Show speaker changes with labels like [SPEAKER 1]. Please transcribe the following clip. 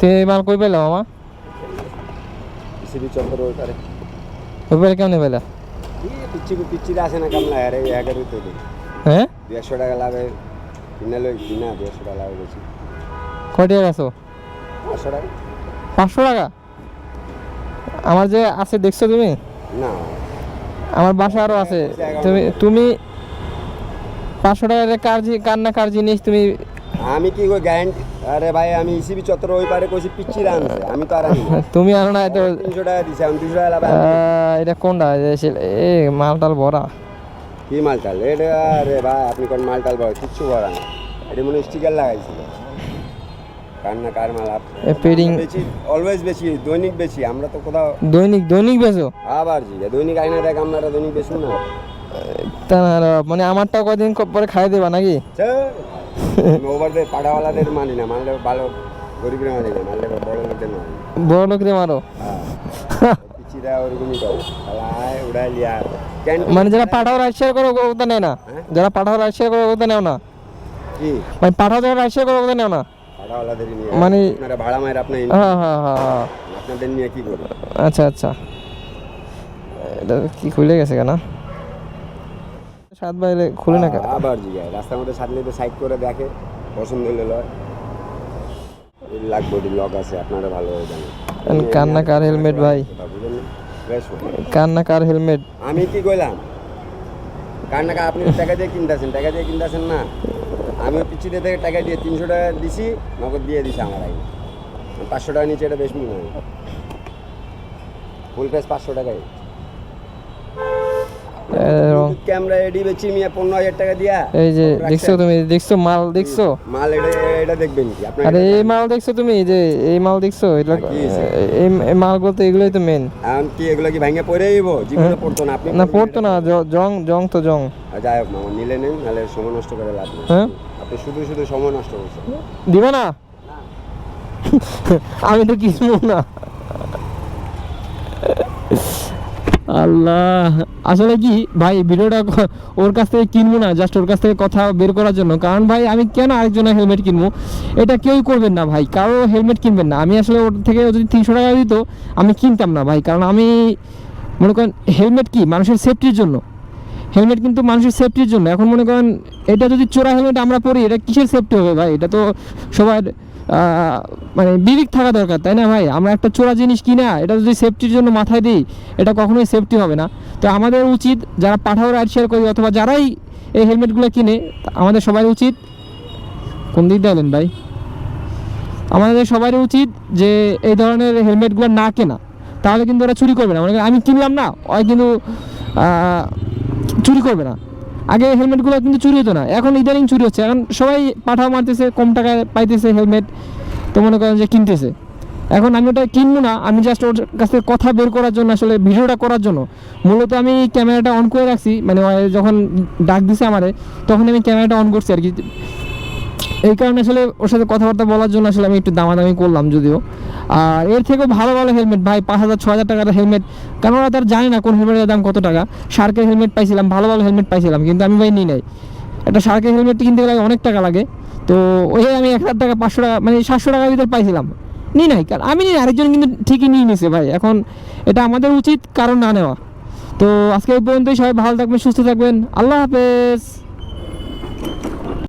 [SPEAKER 1] এই মাল কই পেলাম মামা
[SPEAKER 2] পিসিবি চক্কর ওই পারে
[SPEAKER 1] পেলে কেমনে পেলা?
[SPEAKER 2] পিচ্ছি পিচ্ছিরে আসে না কামলা আরে এগারো তো
[SPEAKER 1] হ্যাঁ
[SPEAKER 2] দেড়শো টাকা লাভে কিনে লই কিনা দেড়শো টাকা লাভে বেশি
[SPEAKER 1] কয় টাকা গেছো
[SPEAKER 2] পাঁচশো টাকা।
[SPEAKER 1] পাঁচশো টাকা? আমার যে আছে দেখছ তুমি?
[SPEAKER 2] না।
[SPEAKER 1] আমার বাসা আরও আছে। তুমি তুমি পাঁচশো টাকার কার কার না কার জিনিস তুমি
[SPEAKER 2] আমি কি কই গ্যারান্টি আরে ভাই আমি ইসিবি চত্বর ওই পারে কইছি পিচ্ছিরা আনছে আমি তো আর আনি
[SPEAKER 1] তুমি আনো না এত
[SPEAKER 2] তিনশো টাকা দিছে আমি দুশো টাকা লাভে
[SPEAKER 1] এটা কোনটা? এ মালটাল ভরা
[SPEAKER 2] কি মালটাল? এটা আরে ভাই আপনি কোন মালটাল বল কিচ্ছু করা না। এটা মনে স্টিকার লাগাইছিল কার না কার মাল
[SPEAKER 1] পেডিং
[SPEAKER 2] বেশি অলওয়েজ বেশি দৈনিক বেশি আমরা তো কোথাও
[SPEAKER 1] দৈনিক দৈনিক বেচো?
[SPEAKER 2] আবার জি দৈনিক আইনা দেখ আমরা দৈনিক বেশুন না।
[SPEAKER 1] তা মানে আমারটা কয়দিন পরে খাই দেবা নাকি?
[SPEAKER 2] ওভারদের পাড়াওয়ালাদের মানি না মানলে ভালো গরিবের মানি না মানলে বড় লোকদের মানি
[SPEAKER 1] বড় লোকরে মারো?
[SPEAKER 2] হ্যাঁ পিচিরা ওরকমই করে। আয় উড়াই লিয়া
[SPEAKER 1] মানে যারা পাঠাও রাইড শেয়ার করে ওটা নেয় না?
[SPEAKER 2] হ্যাঁ?
[SPEAKER 1] যারা পাঠাও রাইড শেয়ার করে ওটা নেও না?
[SPEAKER 2] কি?
[SPEAKER 1] মানে পাঠাও যারা রাইড শেয়ার করে ওটা নেও না?
[SPEAKER 2] পাড়াওয়ালাদের নিয়ে।
[SPEAKER 1] মানে-
[SPEAKER 2] আপনারা ভাড়া মায়ের আপনার
[SPEAKER 1] হ্যাঁ হ্যাঁ হ্যাঁ হ্যাঁ।
[SPEAKER 2] আপনাদের নিয়ে কি করবে?
[SPEAKER 1] আচ্ছা আচ্ছা। এটা কি খুলে গেছে কেন? সাত বাইরে খুলে না
[SPEAKER 2] আবার জিগায়। রাস্তার মধ্যে সাথে তো সাইড করে দেখে পছন্দ হলে লয়। বডি লক আছে আপনারা ভালো জানেন।
[SPEAKER 1] এখন কার কার হেলমেট ভাই?
[SPEAKER 2] বুঝলেন না?
[SPEAKER 1] কার কার হেলমেট?
[SPEAKER 2] আমি কি কইলাম? কার টাকা আপনি টাকা দিয়ে কিনতেছেন টাকা দিয়ে কিনতেছেন না। আমি পিছিয়ে থেকে টাকা দিয়ে তিনশো টাকা দিছি নগদ দিয়ে দিছি আমার আগে। পাঁচশো টাকা নিচে এটা বেশ মনে হয়। ফুল প্রাইস পাঁচশো টাকায়। ক্যামেরা এডি বেচি মিয়া পনেরো হাজার টাকা দিয়া।
[SPEAKER 1] এই যে দেখছ তুমি দেখছ মাল দেখছ?
[SPEAKER 2] মাল এটা এটা দেখবেন কি
[SPEAKER 1] আরে এই মাল দেখছ তুমি যে এই মাল দেখছ? এটা এই এই মালগুলো তো এগুলোই তো মেন
[SPEAKER 2] এখন কি এগুলো কি ভেঙে পড়ে যাইব? জীবনে পড়তো না আপনি
[SPEAKER 1] না পড়তো না জং জং তো জং।
[SPEAKER 2] যাই হোক মামা নিলে নেন নাহলে সময় নষ্ট করে লাভ নেই।
[SPEAKER 1] হ্যাঁ?
[SPEAKER 2] আপনি শুধু শুধু সময় নষ্ট করছেন।
[SPEAKER 1] দিবে না? আমি তো কিছু না। আল্লাহ। আসলে কি, ভাই, ভিডিওটা ওর কাছ থেকে কিনবো না জাস্ট ওর কাছ থেকে কথা বের করার জন্য। কারণ ভাই, আমি কেন আরেকজনের হেলমেট কিনবো? এটা কেউই করবেন না ভাই, কারও হেলমেট কিনবেন না। আমি আসলে ওর থেকে যদি তিনশো টাকা দিত, আমি কিনতাম না ভাই। কারণ আমি মনে করেন হেলমেট কি? মানুষের সেফটির জন্য। হেলমেট কিন্তু মানুষের সেফটির জন্য। এখন মনে করেন, এটা যদি চোরা হেলমেট আমরা পরি, এটা কিসের সেফটি হবে ভাই? এটা তো সবার মানে বিবেক থাকা দরকার, তাই না ভাই? আমরা একটা চোরা জিনিস কিনা, এটা যদি সেফটির জন্য মাথায় দিই, এটা কখনোই সেফটি হবে না। তো আমাদের উচিত যারা পাঠাও রাইড শেয়ার করি, অথবা যারাই এই হেলমেটগুলো কিনে, আমাদের সবাই উচিত, কোন দিক দিয়ে ভাই? আমাদের সবারই উচিত যে এই ধরনের হেলমেটগুলো না কেনা। তাহলে কিন্তু ওরা চুরি করবে না। মনে আমি কিনলাম না ওই কিন্তু চুরি করবে না। আগে হেলমেটগুলো কিন্তু চুরি হতো না। এখন ইদানিং চুরি হচ্ছে। এখন সবাই পাঠাও মারতেছে, কম টাকায় পাইতেছে হেলমেট, তো মনে করেন যে কিনতেছে। এখন আমি ওটা কিনবো না, আমি জাস্ট ওর কাছে কথা বের করার জন্য, আসলে ভিডিওটা করার জন্য। মূলত আমি ক্যামেরাটা অন করে রাখছি মানে যখন ডাক দিছে আমারে, তখন আমি ক্যামেরাটা অন করছি আর কি। এই কারণে আসলে ওর সাথে কথাবার্তা বলার জন্য আসলে আমি একটু দামাদামি করলাম যদিও। আর এর থেকেও ভালো ভালো হেলমেট ভাই, পাঁচ হাজার ছ হাজার টাকার হেলমেট কারণ ওরা তার জানে না কোন হেলমেটের দাম কত টাকা। শার্কের হেলমেট পাইছিলাম, ভালো ভালো হেলমেট পাইছিলাম, কিন্তু আমি ভাই নিই নাই। একটা শার্কের হেলমেট কিনতে গেলে অনেক টাকা লাগে। তো ওই আমি এক হাজার টাকা, পাঁচশো টাকা মানে সাতশো টাকার ভিতরে পাইছিলাম। নিই নাই, কারণ আমি নিই, আরেকজন কিন্তু ঠিকই নিয়ে নিছে ভাই। এখন এটা আমাদের উচিত কারণ না নেওয়া। তো আজকে এই পর্যন্তই, সবাই ভালো থাকবেন, সুস্থ থাকবেন। আল্লাহ হাফেজ।